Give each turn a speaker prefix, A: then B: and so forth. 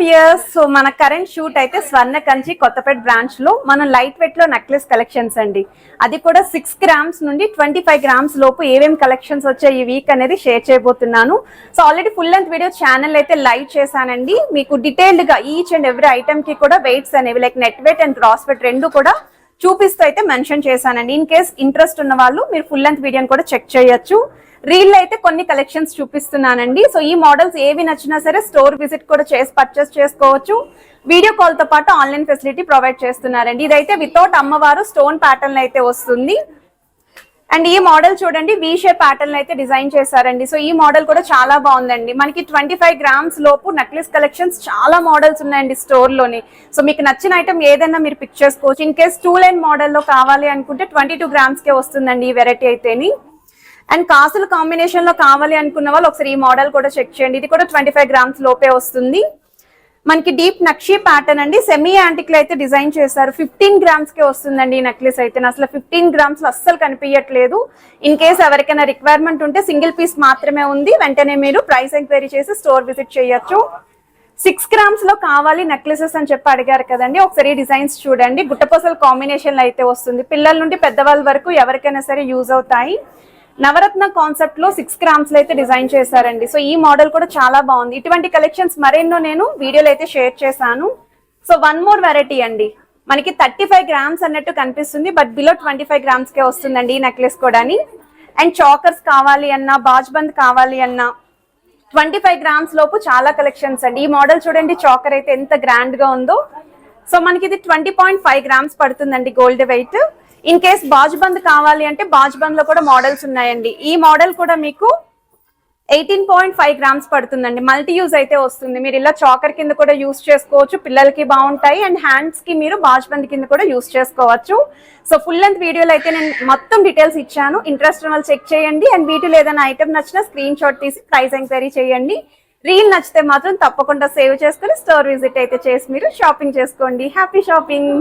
A: Weirs so మన current shoot అయితే స్వర్ణ కంచి కొత్తపేట బ్రాంచ్లో మనం లైట్ వెయిట్లో నెక్లెస్ కలెక్షన్స్ అండి. అది కూడా సిక్స్ గ్రామ్స్ నుండి ట్వంటీ ఫైవ్ గ్రామ్స్ లోపు ఏమేమి కలెక్షన్స్ వచ్చాయి ఈ వీక్ అనేది షేర్ చేయబోతున్నాను. So already full length video channel అయితే లైవ్ చేశానండి. మీకు డీటెయిల్డ్గా ఈచ్ అండ్ ఎవ్రీ ఐటమ్కి కూడా వెయిట్స్ అనేవి like net weight and gross weight రెండు కూడా చూపిస్తూ అయితే మెన్షన్ చేశానండి. ఇన్ కేస్ ఇంట్రెస్ట్ ఉన్న వాళ్ళు మీరు ఫుల్ లెంత్ వీడియోని కూడా చెక్ చేయొచ్చు. రీల్ అయితే కొన్ని కలెక్షన్స్ చూపిస్తున్నానండి. సో ఈ మోడల్స్ ఏవి నచ్చినా సరే స్టోర్ విజిట్ కూడా చేసి పర్చేస్ చేసుకోవచ్చు. వీడియో కాల్తో పాటు ఆన్లైన్ ఫెసిలిటీ ప్రొవైడ్ చేస్తున్నారండి. ఇదైతే వితౌట్ అమ్మవారు స్టోన్ ప్యాటర్న్ అయితే వస్తుంది. అండ్ ఈ మోడల్ చూడండి వి షేప్ ప్యాటర్న్ అయితే డిజైన్ చేశారండి. సో ఈ మోడల్ కూడా చాలా బాగుందండి. మనకి ట్వంటీ ఫైవ్ గ్రామ్స్ లోపు నెక్లెస్ కలెక్షన్స్ చాలా మోడల్స్ ఉన్నాయండి స్టోర్లోని. సో మీకు నచ్చిన ఐటమ్ ఏదైనా మీరు పిక్ చేసుకోవచ్చు. ఇన్ కేస్ టూ లైన్ మోడల్లో కావాలి అనుకుంటే ట్వంటీ టూ గ్రామ్స్ కే వస్తుందండి ఈ వెరైటీ అయితేని. అండ్ కాసుల కాంబినేషన్లో కావాలి అనుకున్న వాళ్ళు ఒకసారి ఈ మోడల్ కూడా చెక్ చేయండి. ఇది కూడా ట్వంటీ ఫైవ్ గ్రామ్స్ లోపే వస్తుంది. మనకి డీప్ నక్షి ప్యాటర్న్ అండి. సెమీ యాంటిక్లో అయితే డిజైన్ చేశారు. ఫిఫ్టీన్ గ్రామ్స్ కే వస్తుందండి ఈ నెక్లెస్ అయితే. అసలు ఫిఫ్టీన్ గ్రామ్స్లో అస్సలు కనిపించట్లేదు ఇన్ కేస్ ఎవరికైనా రిక్వైర్మెంట్ ఉంటే సింగిల్ పీస్ మాత్రమే ఉంది. వెంటనే మీరు ప్రైస్ ఎంక్వైరీ చేసి స్టోర్ విజిట్ చేయొచ్చు. సిక్స్ గ్రామ్స్లో కావాలి నెక్లెసెస్ అని చెప్పి అడిగారు కదండి. ఒకసారి డిజైన్స్ చూడండి. గుట్టపొసల కాంబినేషన్ అయితే వస్తుంది. పిల్లల నుండి పెద్దవాళ్ళ వరకు ఎవరికైనా సరే యూజ్ అవుతాయి. నవరత్న కాన్సెప్ట్లో సిక్స్ గ్రామ్స్లో అయితే డిజైన్ చేశారండి. సో ఈ మోడల్ కూడా చాలా బాగుంది. ఇటువంటి కలెక్షన్స్ మరెన్నో నేను వీడియోలో అయితే షేర్ చేశాను. సో వన్ మోర్ వెరైటీ అండి. మనకి థర్టీ ఫైవ్ గ్రామ్స్ అన్నట్టు కనిపిస్తుంది but below twenty five grams కే వస్తుందండి ఈ నెక్లెస్ కూడా అండ్ చాకర్స్ కావాలి అన్నా బాజ్బంద్ కావాలి అన్నా ట్వంటీ ఫైవ్ గ్రామ్స్ లోపు చాలా కలెక్షన్స్ అండి. ఈ మోడల్ చూడండి చాకర్ అయితే ఎంత గ్రాండ్గా ఉందో. సో మనకి ఇది ట్వంటీ పాయింట్ ఫైవ్ గ్రామ్స్ పడుతుందండి gold weight in case bajuband కావాలి అంటే బాజుబంద్లో కూడా మోడల్స్ ఉన్నాయండి. ఈ మోడల్ కూడా మీకు ఎయిటీన్ పాయింట్ ఫైవ్ గ్రామ్స్ పడుతుందండి. మల్టీ యూజ్ అయితే వస్తుంది. మీరు ఇలా చాకర్ కింద కూడా యూస్ చేసుకోవచ్చు. పిల్లలకి బాగుంటాయి. అండ్ హ్యాండ్స్కి మీరు బాజ్బంద్ కింద కూడా యూస్ చేసుకోవచ్చు. సో ఫుల్ లెంత్ వీడియోలో అయితే నేను మొత్తం డీటెయిల్స్ ఇచ్చాను. ఇంట్రెస్ట్ వాళ్ళు చెక్ చేయండి. అండ్ వీటిలో ఏదైనా ఐటమ్ నచ్చినా స్క్రీన్ షాట్ తీసి ప్రైస్ ఎంక్వైరీ చేయండి. రీల్ నచ్చితే మాత్రం తప్పకుండా సేవ్ చేసుకుని స్టోర్ విజిట్ అయితే చేసి మీరు షాపింగ్ చేసుకోండి. Happy shopping.